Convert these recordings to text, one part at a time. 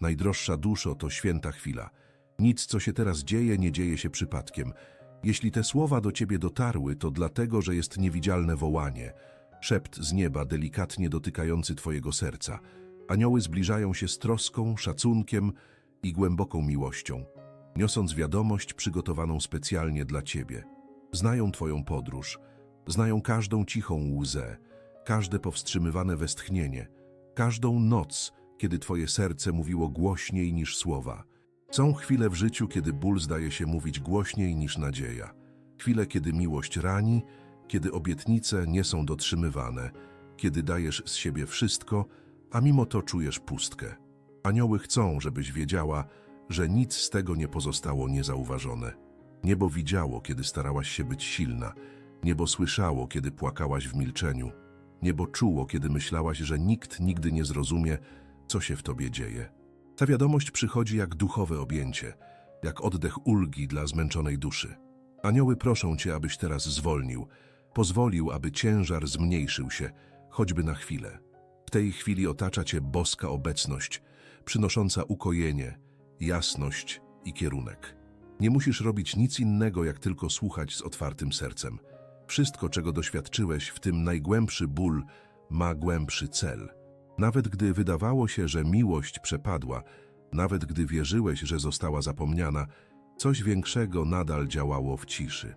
Najdroższa duszo to święta chwila. Nic, co się teraz dzieje, nie dzieje się przypadkiem. Jeśli te słowa do ciebie dotarły, to dlatego, że jest niewidzialne wołanie, szept z nieba delikatnie dotykający twojego serca. Anioły zbliżają się z troską, szacunkiem i głęboką miłością, niosąc wiadomość przygotowaną specjalnie dla ciebie. Znają twoją podróż, znają każdą cichą łzę, każde powstrzymywane westchnienie, każdą noc, kiedy twoje serce mówiło głośniej niż słowa. Są chwile w życiu, kiedy ból zdaje się mówić głośniej niż nadzieja. Chwile, kiedy miłość rani, kiedy obietnice nie są dotrzymywane, kiedy dajesz z siebie wszystko, a mimo to czujesz pustkę. Anioły chcą, żebyś wiedziała, że nic z tego nie pozostało niezauważone. Niebo widziało, kiedy starałaś się być silna. Niebo słyszało, kiedy płakałaś w milczeniu. Niebo czuło, kiedy myślałaś, że nikt nigdy nie zrozumie, co się w tobie dzieje. Ta wiadomość przychodzi jak duchowe objęcie, jak oddech ulgi dla zmęczonej duszy. Anioły proszą cię, abyś teraz zwolnił, pozwolił, aby ciężar zmniejszył się, choćby na chwilę. W tej chwili otacza cię boska obecność, przynosząca ukojenie, jasność i kierunek. Nie musisz robić nic innego, jak tylko słuchać z otwartym sercem. Wszystko, czego doświadczyłeś, w tym najgłębszy ból, ma głębszy cel. Nawet gdy wydawało się, że miłość przepadła, nawet gdy wierzyłeś, że została zapomniana, coś większego nadal działało w ciszy.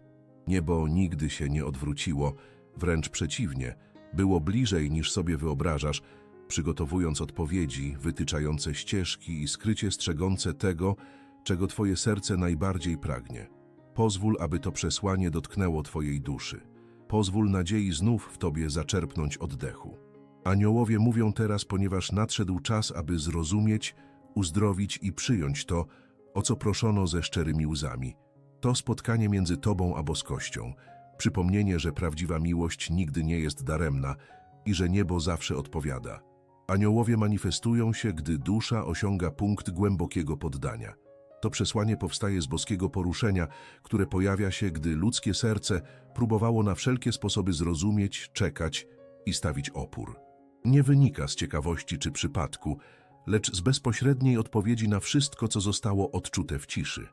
Niebo nigdy się nie odwróciło, wręcz przeciwnie, było bliżej niż sobie wyobrażasz, przygotowując odpowiedzi, wytyczające ścieżki i skrycie strzegące tego, czego twoje serce najbardziej pragnie. Pozwól, aby to przesłanie dotknęło twojej duszy. Pozwól nadziei znów w tobie zaczerpnąć oddechu. Aniołowie mówią teraz, ponieważ nadszedł czas, aby zrozumieć, uzdrowić i przyjąć to, o co proszono ze szczerymi łzami. To spotkanie między tobą a boskością, przypomnienie, że prawdziwa miłość nigdy nie jest daremna i że niebo zawsze odpowiada. Aniołowie manifestują się, gdy dusza osiąga punkt głębokiego poddania. To przesłanie powstaje z boskiego poruszenia, które pojawia się, gdy ludzkie serce próbowało na wszelkie sposoby zrozumieć, czekać i stawić opór. Nie wynika z ciekawości czy przypadku, lecz z bezpośredniej odpowiedzi na wszystko, co zostało odczute w ciszy.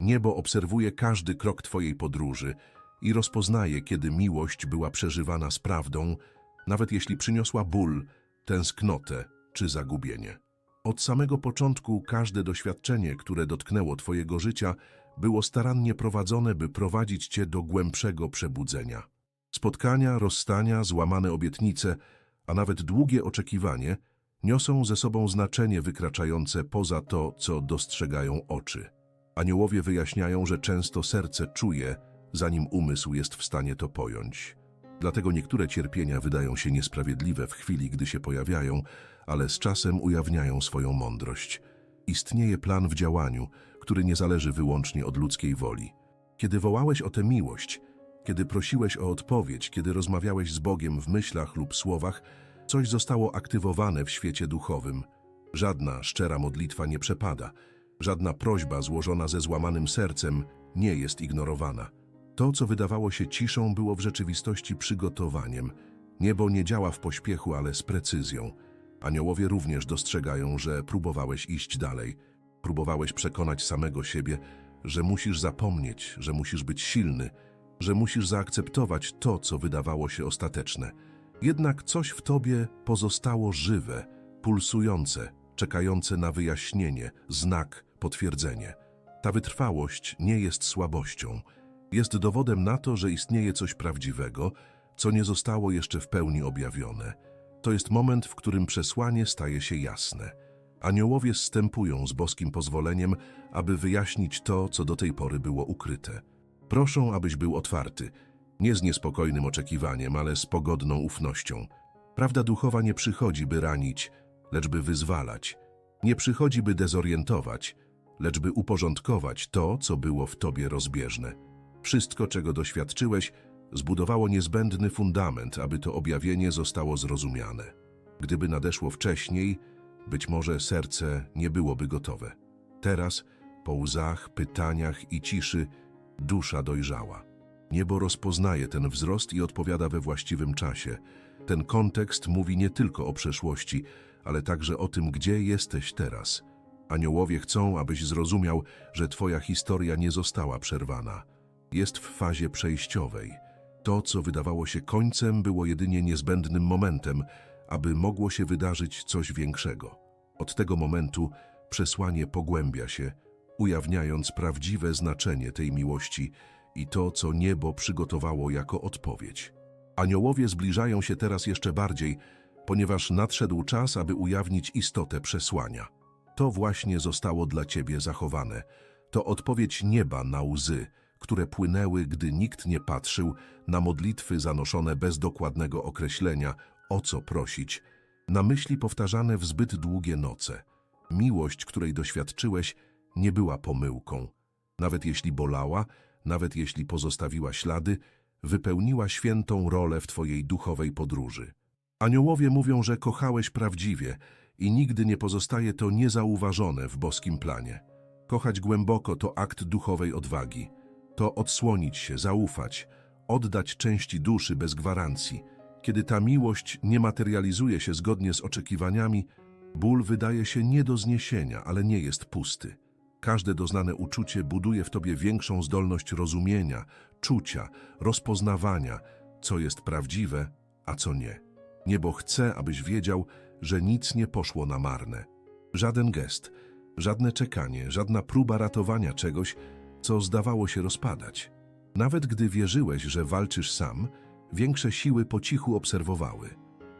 Niebo obserwuje każdy krok Twojej podróży i rozpoznaje, kiedy miłość była przeżywana z prawdą, nawet jeśli przyniosła ból, tęsknotę czy zagubienie. Od samego początku każde doświadczenie, które dotknęło Twojego życia, było starannie prowadzone, by prowadzić Cię do głębszego przebudzenia. Spotkania, rozstania, złamane obietnice, a nawet długie oczekiwanie niosą ze sobą znaczenie wykraczające poza to, co dostrzegają oczy. Aniołowie wyjaśniają, że często serce czuje, zanim umysł jest w stanie to pojąć. Dlatego niektóre cierpienia wydają się niesprawiedliwe w chwili, gdy się pojawiają, ale z czasem ujawniają swoją mądrość. Istnieje plan w działaniu, który nie zależy wyłącznie od ludzkiej woli. Kiedy wołałeś o tę miłość, kiedy prosiłeś o odpowiedź, kiedy rozmawiałeś z Bogiem w myślach lub słowach, coś zostało aktywowane w świecie duchowym. Żadna szczera modlitwa nie przepada, żadna prośba złożona ze złamanym sercem nie jest ignorowana. To, co wydawało się ciszą, było w rzeczywistości przygotowaniem. Niebo nie działa w pośpiechu, ale z precyzją. Aniołowie również dostrzegają, że próbowałeś iść dalej. Próbowałeś przekonać samego siebie, że musisz zapomnieć, że musisz być silny, że musisz zaakceptować to, co wydawało się ostateczne. Jednak coś w tobie pozostało żywe, pulsujące, czekające na wyjaśnienie, znak, potwierdzenie. Ta wytrwałość nie jest słabością. Jest dowodem na to, że istnieje coś prawdziwego, co nie zostało jeszcze w pełni objawione. To jest moment, w którym przesłanie staje się jasne. Aniołowie zstępują z boskim pozwoleniem, aby wyjaśnić to, co do tej pory było ukryte. Proszą, abyś był otwarty, nie z niespokojnym oczekiwaniem, ale z pogodną ufnością. Prawda duchowa nie przychodzi, by ranić, lecz by wyzwalać. Nie przychodzi, by dezorientować, lecz by uporządkować to, co było w tobie rozbieżne. Wszystko, czego doświadczyłeś, zbudowało niezbędny fundament, aby to objawienie zostało zrozumiane. Gdyby nadeszło wcześniej, być może serce nie byłoby gotowe. Teraz, po łzach, pytaniach i ciszy, dusza dojrzała. Niebo rozpoznaje ten wzrost i odpowiada we właściwym czasie. Ten kontekst mówi nie tylko o przeszłości, ale także o tym, gdzie jesteś teraz. Aniołowie chcą, abyś zrozumiał, że twoja historia nie została przerwana. Jest w fazie przejściowej. To, co wydawało się końcem, było jedynie niezbędnym momentem, aby mogło się wydarzyć coś większego. Od tego momentu przesłanie pogłębia się, ujawniając prawdziwe znaczenie tej miłości i to, co niebo przygotowało jako odpowiedź. Aniołowie zbliżają się teraz jeszcze bardziej, ponieważ nadszedł czas, aby ujawnić istotę przesłania. To właśnie zostało dla ciebie zachowane. To odpowiedź nieba na łzy, które płynęły, gdy nikt nie patrzył, na modlitwy zanoszone bez dokładnego określenia, o co prosić, na myśli powtarzane w zbyt długie noce. Miłość, której doświadczyłeś, nie była pomyłką. Nawet jeśli bolała, nawet jeśli pozostawiła ślady, wypełniła świętą rolę w twojej duchowej podróży. Aniołowie mówią, że kochałeś prawdziwie i nigdy nie pozostaje to niezauważone w boskim planie. Kochać głęboko to akt duchowej odwagi. To odsłonić się, zaufać, oddać części duszy bez gwarancji. Kiedy ta miłość nie materializuje się zgodnie z oczekiwaniami, ból wydaje się nie do zniesienia, ale nie jest pusty. Każde doznane uczucie buduje w tobie większą zdolność rozumienia, czucia, rozpoznawania, co jest prawdziwe, a co nie. Niebo chce, abyś wiedział, że nic nie poszło na marne. Żaden gest, żadne czekanie, żadna próba ratowania czegoś, co zdawało się rozpadać. Nawet gdy wierzyłeś, że walczysz sam, większe siły po cichu obserwowały.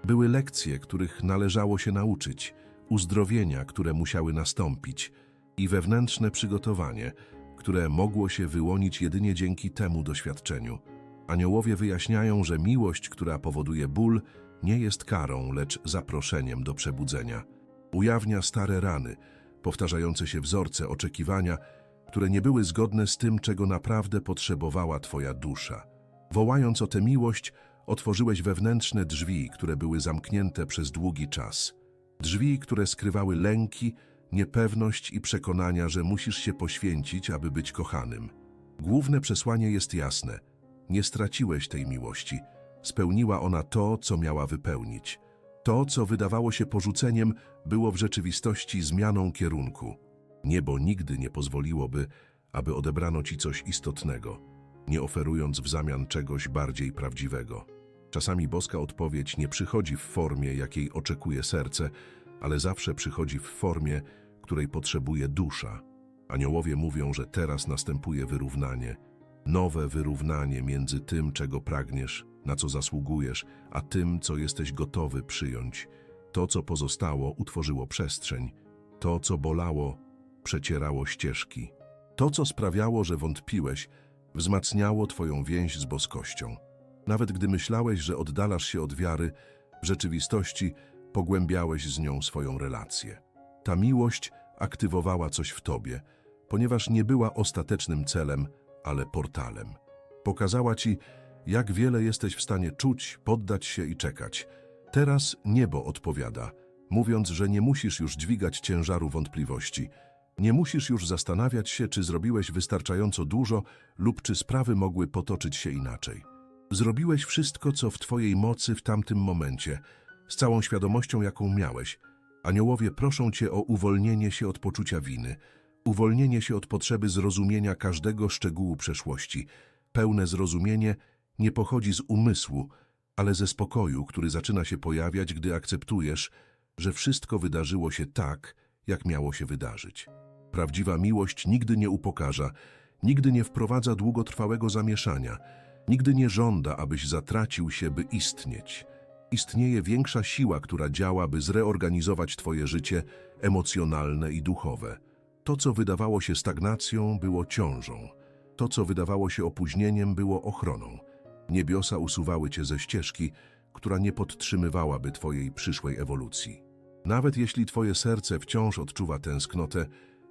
Były lekcje, których należało się nauczyć, uzdrowienia, które musiały nastąpić i wewnętrzne przygotowanie, które mogło się wyłonić jedynie dzięki temu doświadczeniu. Aniołowie wyjaśniają, że miłość, która powoduje ból, nie jest karą, lecz zaproszeniem do przebudzenia. Ujawnia stare rany, powtarzające się wzorce oczekiwania, które nie były zgodne z tym, czego naprawdę potrzebowała Twoja dusza. Wołając o tę miłość, otworzyłeś wewnętrzne drzwi, które były zamknięte przez długi czas. Drzwi, które skrywały lęki, niepewność i przekonania, że musisz się poświęcić, aby być kochanym. Główne przesłanie jest jasne. Nie straciłeś tej miłości. Spełniła ona to, co miała wypełnić. To, co wydawało się porzuceniem, było w rzeczywistości zmianą kierunku. Niebo nigdy nie pozwoliłoby, aby odebrano ci coś istotnego, nie oferując w zamian czegoś bardziej prawdziwego. Czasami boska odpowiedź nie przychodzi w formie, jakiej oczekuje serce, ale zawsze przychodzi w formie, której potrzebuje dusza. Aniołowie mówią, że teraz następuje wyrównanie, nowe wyrównanie między tym, czego pragniesz, na co zasługujesz, a tym, co jesteś gotowy przyjąć. To, co pozostało, utworzyło przestrzeń. To, co bolało, przecierało ścieżki. To, co sprawiało, że wątpiłeś, wzmacniało Twoją więź z boskością. Nawet gdy myślałeś, że oddalasz się od wiary, w rzeczywistości pogłębiałeś z nią swoją relację. Ta miłość aktywowała coś w Tobie, ponieważ nie była ostatecznym celem, ale portalem. Pokazała Ci, jak wiele jesteś w stanie czuć, poddać się i czekać. Teraz niebo odpowiada, mówiąc, że nie musisz już dźwigać ciężaru wątpliwości. Nie musisz już zastanawiać się, czy zrobiłeś wystarczająco dużo lub czy sprawy mogły potoczyć się inaczej. Zrobiłeś wszystko, co w Twojej mocy w tamtym momencie, z całą świadomością, jaką miałeś. Aniołowie proszą Cię o uwolnienie się od poczucia winy, uwolnienie się od potrzeby zrozumienia każdego szczegółu przeszłości. Pełne zrozumienie nie pochodzi z umysłu, ale ze spokoju, który zaczyna się pojawiać, gdy akceptujesz, że wszystko wydarzyło się tak, jak miało się wydarzyć. Prawdziwa miłość nigdy nie upokarza, nigdy nie wprowadza długotrwałego zamieszania, nigdy nie żąda, abyś zatracił się, by istnieć. Istnieje większa siła, która działa, by zreorganizować Twoje życie emocjonalne i duchowe. To, co wydawało się stagnacją, było ciążą. To, co wydawało się opóźnieniem, było ochroną. Niebiosa usuwały Cię ze ścieżki, która nie podtrzymywałaby Twojej przyszłej ewolucji. Nawet jeśli Twoje serce wciąż odczuwa tęsknotę,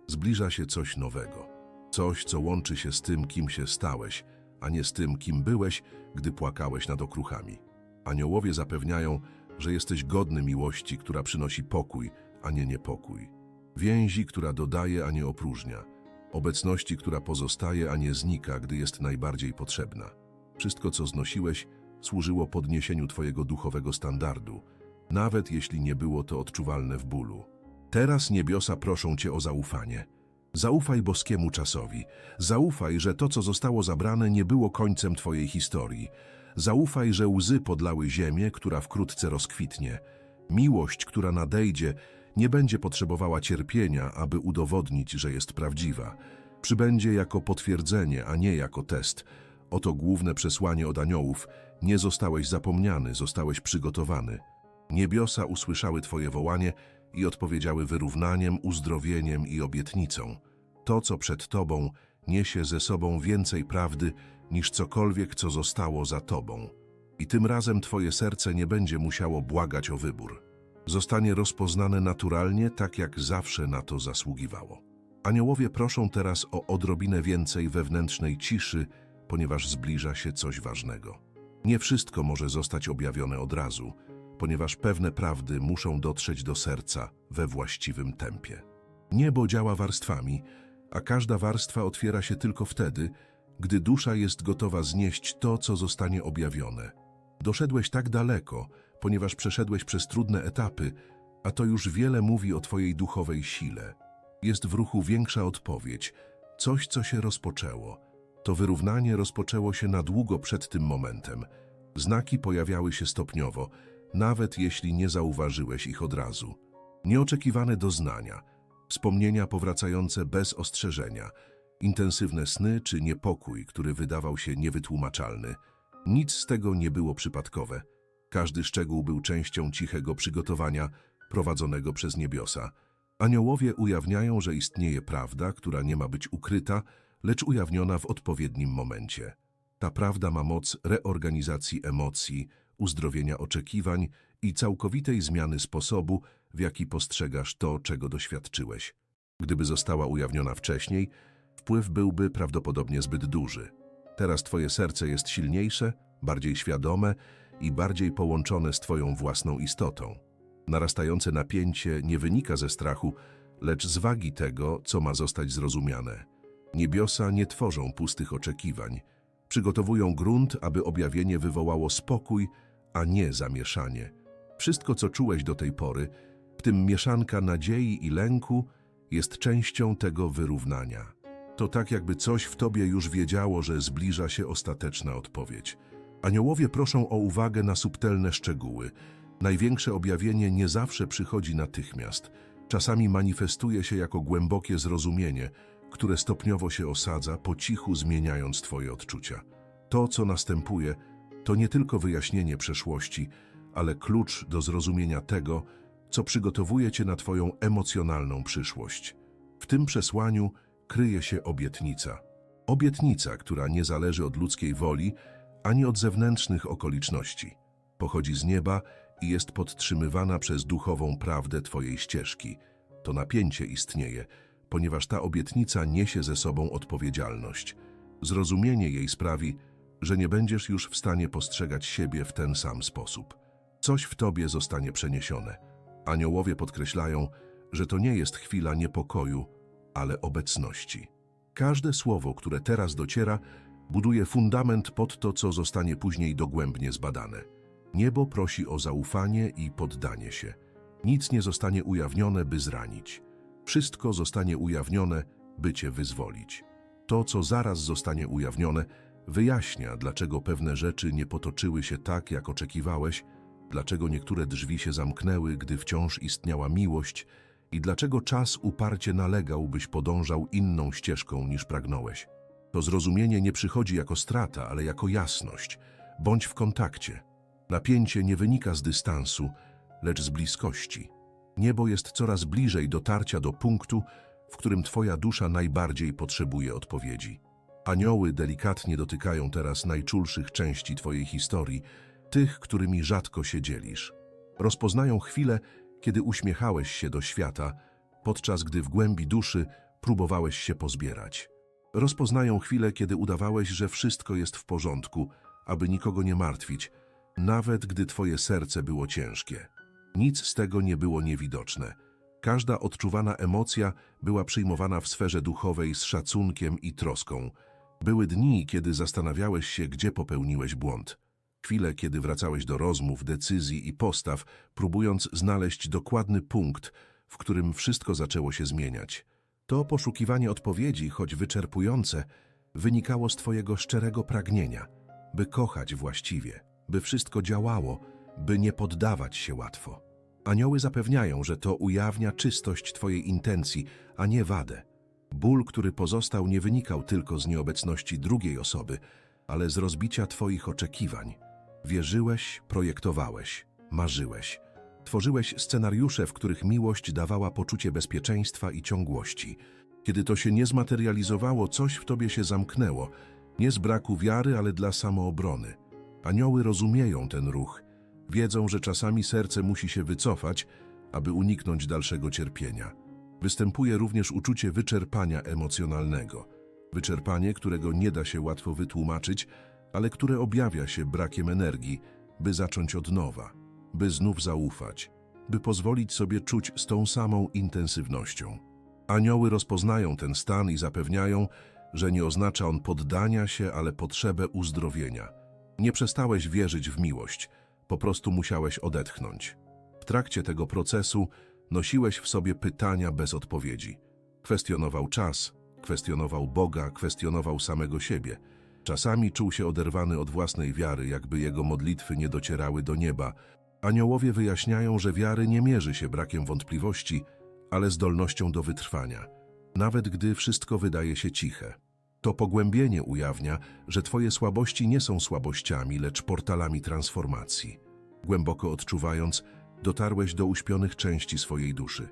zbliża się coś nowego. Coś, co łączy się z tym, kim się stałeś, a nie z tym, kim byłeś, gdy płakałeś nad okruchami. Aniołowie zapewniają, że jesteś godny miłości, która przynosi pokój, a nie niepokój. Więzi, która dodaje, a nie opróżnia. Obecności, która pozostaje, a nie znika, gdy jest najbardziej potrzebna. Wszystko, co znosiłeś, służyło podniesieniu Twojego duchowego standardu, nawet jeśli nie było to odczuwalne w bólu. Teraz niebiosa proszą cię o zaufanie. Zaufaj boskiemu czasowi. Zaufaj, że to, co zostało zabrane, nie było końcem twojej historii. Zaufaj, że łzy podlały ziemię, która wkrótce rozkwitnie. Miłość, która nadejdzie, nie będzie potrzebowała cierpienia, aby udowodnić, że jest prawdziwa. Przybędzie jako potwierdzenie, a nie jako test. Oto główne przesłanie od aniołów. Nie zostałeś zapomniany, zostałeś przygotowany. Niebiosa usłyszały Twoje wołanie i odpowiedziały wyrównaniem, uzdrowieniem i obietnicą. To, co przed Tobą, niesie ze sobą więcej prawdy niż cokolwiek, co zostało za Tobą. I tym razem Twoje serce nie będzie musiało błagać o wybór. Zostanie rozpoznane naturalnie, tak jak zawsze na to zasługiwało. Aniołowie proszą teraz o odrobinę więcej wewnętrznej ciszy, ponieważ zbliża się coś ważnego. Nie wszystko może zostać objawione od razu, ponieważ pewne prawdy muszą dotrzeć do serca we właściwym tempie. Niebo działa warstwami, a każda warstwa otwiera się tylko wtedy, gdy dusza jest gotowa znieść to, co zostanie objawione. Doszedłeś tak daleko, ponieważ przeszedłeś przez trudne etapy, a to już wiele mówi o Twojej duchowej sile. Jest w ruchu większa odpowiedź, coś, co się rozpoczęło. To wyrównanie rozpoczęło się na długo przed tym momentem. Znaki pojawiały się stopniowo, nawet jeśli nie zauważyłeś ich od razu. Nieoczekiwane doznania, wspomnienia powracające bez ostrzeżenia, intensywne sny czy niepokój, który wydawał się niewytłumaczalny. Nic z tego nie było przypadkowe. Każdy szczegół był częścią cichego przygotowania prowadzonego przez niebiosa. Aniołowie ujawniają, że istnieje prawda, która nie ma być ukryta, lecz ujawniona w odpowiednim momencie. Ta prawda ma moc reorganizacji emocji, uzdrowienia oczekiwań i całkowitej zmiany sposobu, w jaki postrzegasz to, czego doświadczyłeś. Gdyby została ujawniona wcześniej, wpływ byłby prawdopodobnie zbyt duży. Teraz twoje serce jest silniejsze, bardziej świadome i bardziej połączone z twoją własną istotą. Narastające napięcie nie wynika ze strachu, lecz z wagi tego, co ma zostać zrozumiane. Niebiosa nie tworzą pustych oczekiwań. Przygotowują grunt, aby objawienie wywołało spokój, a nie zamieszanie. Wszystko, co czułeś do tej pory, w tym mieszanka nadziei i lęku, jest częścią tego wyrównania. To tak, jakby coś w tobie już wiedziało, że zbliża się ostateczna odpowiedź. Aniołowie proszą o uwagę na subtelne szczegóły. Największe objawienie nie zawsze przychodzi natychmiast. Czasami manifestuje się jako głębokie zrozumienie, które stopniowo się osadza, po cichu zmieniając twoje odczucia. To, co następuje, to nie tylko wyjaśnienie przeszłości, ale klucz do zrozumienia tego, co przygotowuje cię na twoją emocjonalną przyszłość. W tym przesłaniu kryje się obietnica. Obietnica, która nie zależy od ludzkiej woli, ani od zewnętrznych okoliczności. Pochodzi z nieba i jest podtrzymywana przez duchową prawdę Twojej ścieżki. To napięcie istnieje, ponieważ ta obietnica niesie ze sobą odpowiedzialność. Zrozumienie jej sprawi, że nie będziesz już w stanie postrzegać siebie w ten sam sposób. Coś w Tobie zostanie przeniesione. Aniołowie podkreślają, że to nie jest chwila niepokoju, ale obecności. Każde słowo, które teraz dociera, buduje fundament pod to, co zostanie później dogłębnie zbadane. Niebo prosi o zaufanie i poddanie się. Nic nie zostanie ujawnione, by zranić. Wszystko zostanie ujawnione, by cię wyzwolić. To, co zaraz zostanie ujawnione, wyjaśnia, dlaczego pewne rzeczy nie potoczyły się tak, jak oczekiwałeś, dlaczego niektóre drzwi się zamknęły, gdy wciąż istniała miłość i dlaczego czas uparcie nalegał, byś podążał inną ścieżką niż pragnąłeś. To zrozumienie nie przychodzi jako strata, ale jako jasność. Bądź w kontakcie. Napięcie nie wynika z dystansu, lecz z bliskości. Niebo jest coraz bliżej dotarcia do punktu, w którym Twoja dusza najbardziej potrzebuje odpowiedzi. Anioły delikatnie dotykają teraz najczulszych części Twojej historii, tych, którymi rzadko się dzielisz. Rozpoznają chwilę, kiedy uśmiechałeś się do świata, podczas gdy w głębi duszy próbowałeś się pozbierać. Rozpoznają chwilę, kiedy udawałeś, że wszystko jest w porządku, aby nikogo nie martwić, nawet gdy twoje serce było ciężkie. Nic z tego nie było niewidoczne. Każda odczuwana emocja była przyjmowana w sferze duchowej z szacunkiem i troską. Były dni, kiedy zastanawiałeś się, gdzie popełniłeś błąd. Chwile, kiedy wracałeś do rozmów, decyzji i postaw, próbując znaleźć dokładny punkt, w którym wszystko zaczęło się zmieniać. To poszukiwanie odpowiedzi, choć wyczerpujące, wynikało z Twojego szczerego pragnienia, by kochać właściwie, by wszystko działało, by nie poddawać się łatwo. Anioły zapewniają, że to ujawnia czystość Twojej intencji, a nie wadę. Ból, który pozostał, nie wynikał tylko z nieobecności drugiej osoby, ale z rozbicia Twoich oczekiwań. Wierzyłeś, projektowałeś, marzyłeś. Tworzyłeś scenariusze, w których miłość dawała poczucie bezpieczeństwa i ciągłości. Kiedy to się nie zmaterializowało, coś w tobie się zamknęło. Nie z braku wiary, ale dla samoobrony. Anioły rozumieją ten ruch. Wiedzą, że czasami serce musi się wycofać, aby uniknąć dalszego cierpienia. Występuje również uczucie wyczerpania emocjonalnego. Wyczerpanie, którego nie da się łatwo wytłumaczyć, ale które objawia się brakiem energii, by zacząć od nowa, by znów zaufać, by pozwolić sobie czuć z tą samą intensywnością. Anioły rozpoznają ten stan i zapewniają, że nie oznacza on poddania się, ale potrzebę uzdrowienia. Nie przestałeś wierzyć w miłość, po prostu musiałeś odetchnąć. W trakcie tego procesu nosiłeś w sobie pytania bez odpowiedzi. Kwestionował czas, kwestionował Boga, kwestionował samego siebie. Czasami czuł się oderwany od własnej wiary, jakby jego modlitwy nie docierały do nieba. Aniołowie wyjaśniają, że wiary nie mierzy się brakiem wątpliwości, ale zdolnością do wytrwania, nawet gdy wszystko wydaje się ciche. To pogłębienie ujawnia, że Twoje słabości nie są słabościami, lecz portalami transformacji. Głęboko odczuwając, dotarłeś do uśpionych części swojej duszy.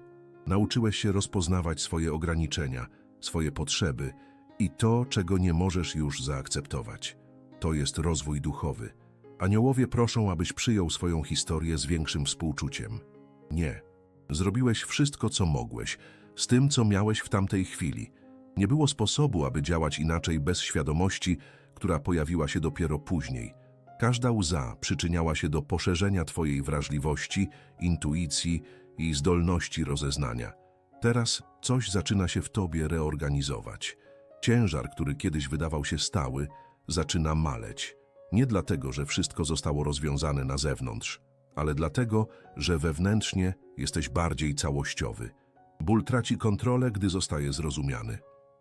Nauczyłeś się rozpoznawać swoje ograniczenia, swoje potrzeby i to, czego nie możesz już zaakceptować. To jest rozwój duchowy. Aniołowie proszą, abyś przyjął swoją historię z większym współczuciem. Nie. Zrobiłeś wszystko, co mogłeś, z tym, co miałeś w tamtej chwili. Nie było sposobu, aby działać inaczej bez świadomości, która pojawiła się dopiero później. Każda łza przyczyniała się do poszerzenia Twojej wrażliwości, intuicji i zdolności rozeznania. Teraz coś zaczyna się w Tobie reorganizować. Ciężar, który kiedyś wydawał się stały, zaczyna maleć. Nie dlatego, że wszystko zostało rozwiązane na zewnątrz, ale dlatego, że wewnętrznie jesteś bardziej całościowy. Ból traci kontrolę, gdy zostaje zrozumiany.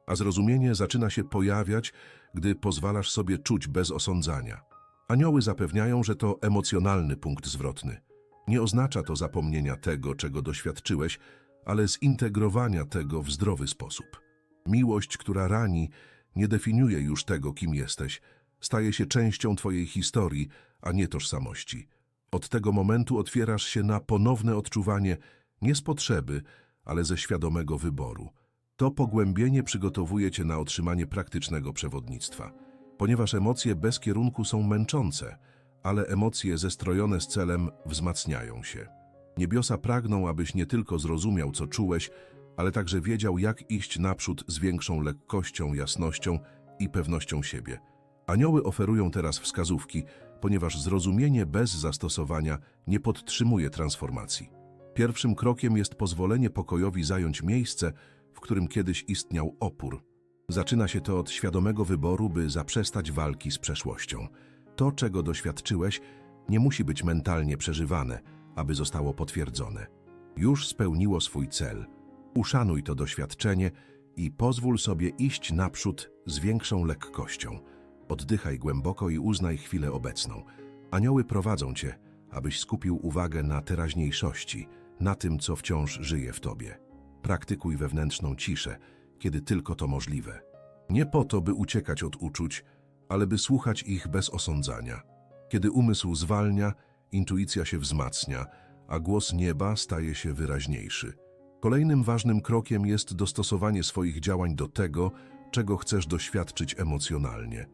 A zrozumienie zaczyna się pojawiać, gdy pozwalasz sobie czuć bez osądzania. Anioły zapewniają, że to emocjonalny punkt zwrotny. Nie oznacza to zapomnienia tego, czego doświadczyłeś, ale zintegrowania tego w zdrowy sposób. Miłość, która rani, nie definiuje już tego, kim jesteś. Staje się częścią twojej historii, a nie tożsamości. Od tego momentu otwierasz się na ponowne odczuwanie nie z potrzeby, ale ze świadomego wyboru. To pogłębienie przygotowuje cię na otrzymanie praktycznego przewodnictwa. Ponieważ emocje bez kierunku są męczące, ale emocje zestrojone z celem wzmacniają się. Niebiosa pragną, abyś nie tylko zrozumiał, co czułeś, ale także wiedział, jak iść naprzód z większą lekkością, jasnością i pewnością siebie. Anioły oferują teraz wskazówki, ponieważ zrozumienie bez zastosowania nie podtrzymuje transformacji. Pierwszym krokiem jest pozwolenie pokojowi zająć miejsce, w którym kiedyś istniał opór. Zaczyna się to od świadomego wyboru, by zaprzestać walki z przeszłością. To, czego doświadczyłeś, nie musi być mentalnie przeżywane, aby zostało potwierdzone. Już spełniło swój cel. Uszanuj to doświadczenie i pozwól sobie iść naprzód z większą lekkością. Oddychaj głęboko i uznaj chwilę obecną. Anioły prowadzą cię, abyś skupił uwagę na teraźniejszości, na tym, co wciąż żyje w tobie. Praktykuj wewnętrzną ciszę, kiedy tylko to możliwe. Nie po to, by uciekać od uczuć, ale by słuchać ich bez osądzania. Kiedy umysł zwalnia, intuicja się wzmacnia, a głos nieba staje się wyraźniejszy. Kolejnym ważnym krokiem jest dostosowanie swoich działań do tego, czego chcesz doświadczyć emocjonalnie.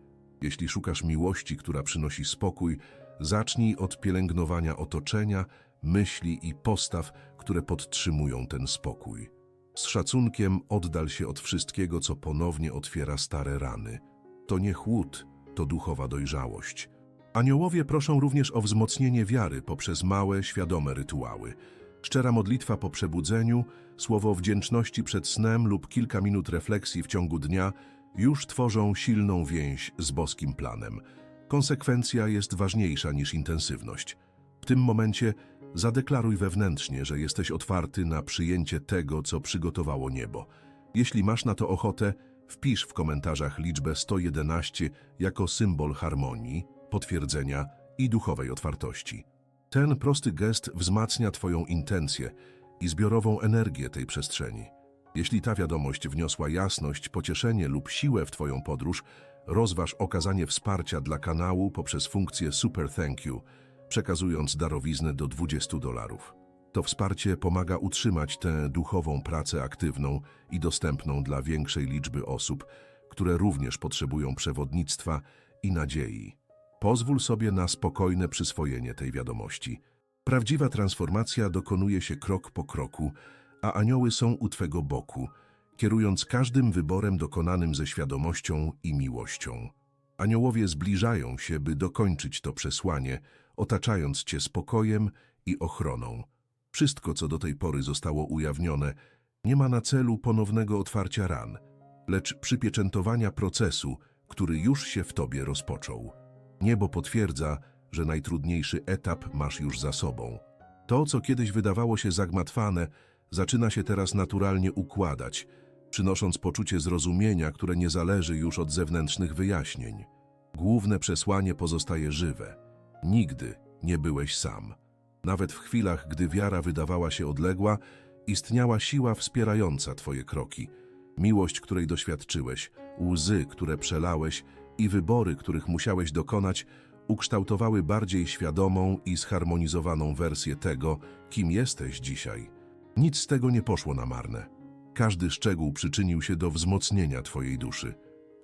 Jeśli szukasz miłości, która przynosi spokój, zacznij od pielęgnowania otoczenia, myśli i postaw, które podtrzymują ten spokój. Z szacunkiem oddal się od wszystkiego, co ponownie otwiera stare rany. To nie chłód, to duchowa dojrzałość. Aniołowie proszą również o wzmocnienie wiary poprzez małe, świadome rytuały. Szczera modlitwa po przebudzeniu, słowo wdzięczności przed snem lub kilka minut refleksji w ciągu dnia już tworzą silną więź z boskim planem. Konsekwencja jest ważniejsza niż intensywność. W tym momencie Zadeklaruj wewnętrznie, że jesteś otwarty na przyjęcie tego, co przygotowało niebo. Jeśli masz na to ochotę, wpisz w komentarzach liczbę 111 jako symbol harmonii, potwierdzenia i duchowej otwartości. Ten prosty gest wzmacnia Twoją intencję i zbiorową energię tej przestrzeni. Jeśli ta wiadomość wniosła jasność, pocieszenie lub siłę w Twoją podróż, rozważ okazanie wsparcia dla kanału poprzez funkcję Super Thank You, przekazując darowiznę do 20 dolarów. To wsparcie pomaga utrzymać tę duchową pracę aktywną i dostępną dla większej liczby osób, które również potrzebują przewodnictwa i nadziei. Pozwól sobie na spokojne przyswojenie tej wiadomości. Prawdziwa transformacja dokonuje się krok po kroku, a anioły są u Twego boku, kierując każdym wyborem dokonanym ze świadomością i miłością. Aniołowie zbliżają się, by dokończyć to przesłanie, otaczając Cię spokojem i ochroną. Wszystko, co do tej pory zostało ujawnione, nie ma na celu ponownego otwarcia ran, lecz przypieczętowania procesu, który już się w Tobie rozpoczął. Niebo potwierdza, że najtrudniejszy etap masz już za sobą. To, co kiedyś wydawało się zagmatwane, zaczyna się teraz naturalnie układać, przynosząc poczucie zrozumienia, które nie zależy już od zewnętrznych wyjaśnień. Główne przesłanie pozostaje żywe. Nigdy nie byłeś sam. Nawet w chwilach, gdy wiara wydawała się odległa, istniała siła wspierająca Twoje kroki. Miłość, której doświadczyłeś, łzy, które przelałeś i wybory, których musiałeś dokonać, ukształtowały bardziej świadomą i zharmonizowaną wersję tego, kim jesteś dzisiaj. Nic z tego nie poszło na marne. Każdy szczegół przyczynił się do wzmocnienia Twojej duszy.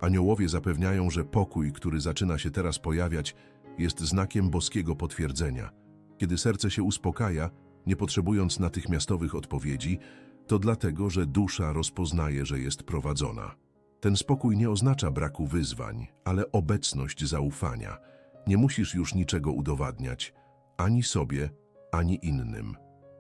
Aniołowie zapewniają, że pokój, który zaczyna się teraz pojawiać, jest znakiem boskiego potwierdzenia. Kiedy serce się uspokaja, nie potrzebując natychmiastowych odpowiedzi, to dlatego, że dusza rozpoznaje, że jest prowadzona. Ten spokój nie oznacza braku wyzwań, ale obecność zaufania. Nie musisz już niczego udowadniać, ani sobie, ani innym.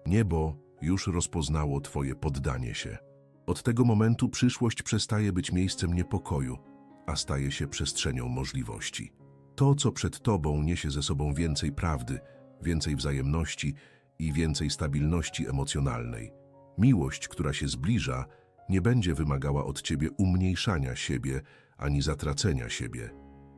Niebo już rozpoznało Twoje poddanie się. Od tego momentu przyszłość przestaje być miejscem niepokoju, a staje się przestrzenią możliwości. To, co przed Tobą, niesie ze sobą więcej prawdy, więcej wzajemności i więcej stabilności emocjonalnej. Miłość, która się zbliża, nie będzie wymagała od Ciebie umniejszania siebie ani zatracenia siebie.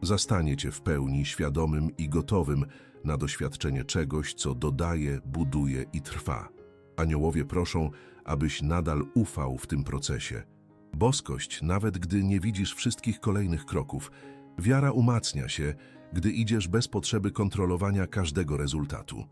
Zastanie Cię w pełni świadomym i gotowym na doświadczenie czegoś, co dodaje, buduje i trwa. Aniołowie proszą, abyś nadal ufał w tym procesie. Boskość, nawet gdy nie widzisz wszystkich kolejnych kroków, wiara umacnia się, gdy idziesz bez potrzeby kontrolowania każdego rezultatu.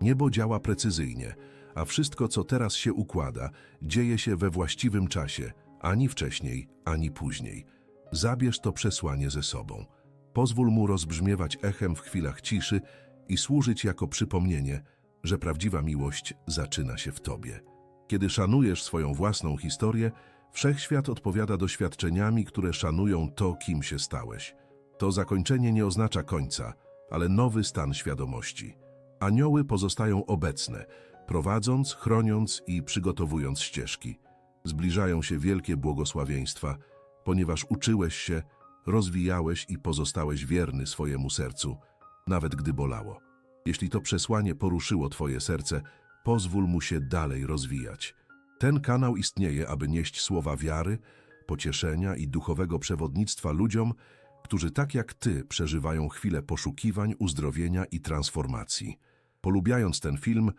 Niebo działa precyzyjnie, a wszystko, co teraz się układa, dzieje się we właściwym czasie, ani wcześniej, ani później. Zabierz to przesłanie ze sobą. Pozwól mu rozbrzmiewać echem w chwilach ciszy i służyć jako przypomnienie, że prawdziwa miłość zaczyna się w tobie. Kiedy szanujesz swoją własną historię, wszechświat odpowiada doświadczeniami, które szanują to, kim się stałeś. To zakończenie nie oznacza końca, ale nowy stan świadomości. Anioły pozostają obecne, prowadząc, chroniąc i przygotowując ścieżki. Zbliżają się wielkie błogosławieństwa, ponieważ uczyłeś się, rozwijałeś i pozostałeś wierny swojemu sercu, nawet gdy bolało. Jeśli to przesłanie poruszyło Twoje serce, pozwól mu się dalej rozwijać. Ten kanał istnieje, aby nieść słowa wiary, pocieszenia i duchowego przewodnictwa ludziom, którzy tak jak Ty przeżywają chwilę poszukiwań, uzdrowienia i transformacji. Polubiając ten film,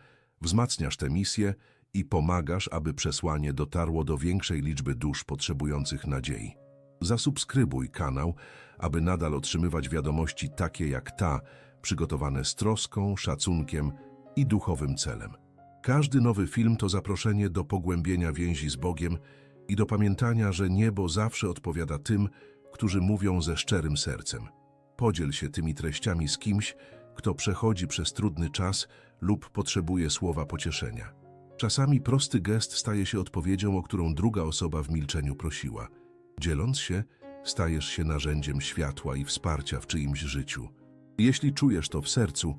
wzmacniasz tę misję i pomagasz, aby przesłanie dotarło do większej liczby dusz potrzebujących nadziei. Zasubskrybuj kanał, aby nadal otrzymywać wiadomości takie jak ta, przygotowane z troską, szacunkiem i duchowym celem. Każdy nowy film to zaproszenie do pogłębienia więzi z Bogiem i do pamiętania, że niebo zawsze odpowiada tym, którzy mówią ze szczerym sercem. Podziel się tymi treściami z kimś, kto przechodzi przez trudny czas lub potrzebuje słowa pocieszenia. Czasami prosty gest staje się odpowiedzią, o którą druga osoba w milczeniu prosiła. Dzieląc się, stajesz się narzędziem światła i wsparcia w czyimś życiu. Jeśli czujesz to w sercu,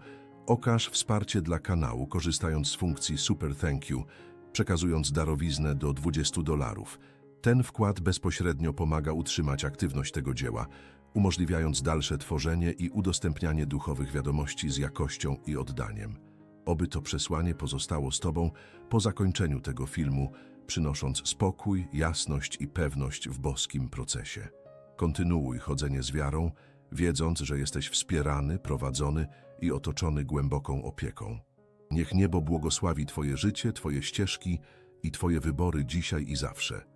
okaż wsparcie dla kanału, korzystając z funkcji Super Thank You, przekazując darowiznę do 20 dolarów. Ten wkład bezpośrednio pomaga utrzymać aktywność tego dzieła, umożliwiając dalsze tworzenie i udostępnianie duchowych wiadomości z jakością i oddaniem. Oby to przesłanie pozostało z Tobą po zakończeniu tego filmu, przynosząc spokój, jasność i pewność w boskim procesie. Kontynuuj chodzenie z wiarą, wiedząc, że jesteś wspierany, prowadzony i otoczony głęboką opieką. Niech niebo błogosławi Twoje życie, Twoje ścieżki i Twoje wybory dzisiaj i zawsze.